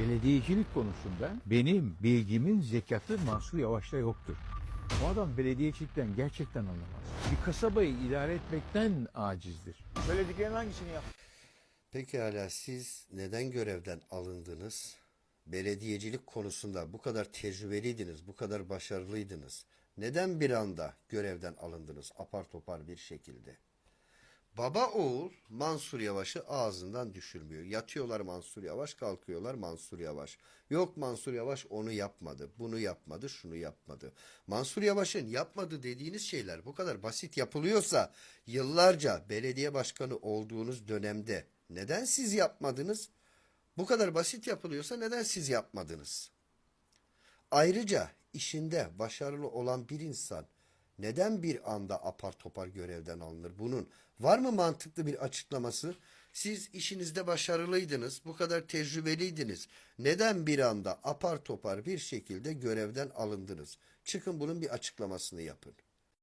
Belediyecilik konusunda benim bilgimin zekatı Mansur Yavaş'ta yoktur. O adam belediyecilikten gerçekten anlamaz. Bir kasabayı idare etmekten acizdir. Söylediklerin hangisini yap? Pekala siz neden görevden alındınız? Belediyecilik konusunda bu kadar tecrübeliydiniz, bu kadar başarılıydınız. Neden bir anda görevden alındınız apar topar bir şekilde? Baba oğul Mansur Yavaş'ı ağzından düşürmüyor. Yatıyorlar Mansur Yavaş, kalkıyorlar Mansur Yavaş. Yok Mansur Yavaş onu yapmadı, bunu yapmadı, şunu yapmadı. Mansur Yavaş'ın yapmadı dediğiniz şeyler bu kadar basit yapılıyorsa yıllarca belediye başkanı olduğunuz dönemde neden siz yapmadınız? Bu kadar basit yapılıyorsa neden siz yapmadınız? Ayrıca işinde başarılı olan bir insan neden bir anda apar topar görevden alınır? Bunun var mı mantıklı bir açıklaması? Siz işinizde başarılıydınız, bu kadar tecrübeliydiniz. Neden bir anda apar topar bir şekilde görevden alındınız? Çıkın bunun bir açıklamasını yapın.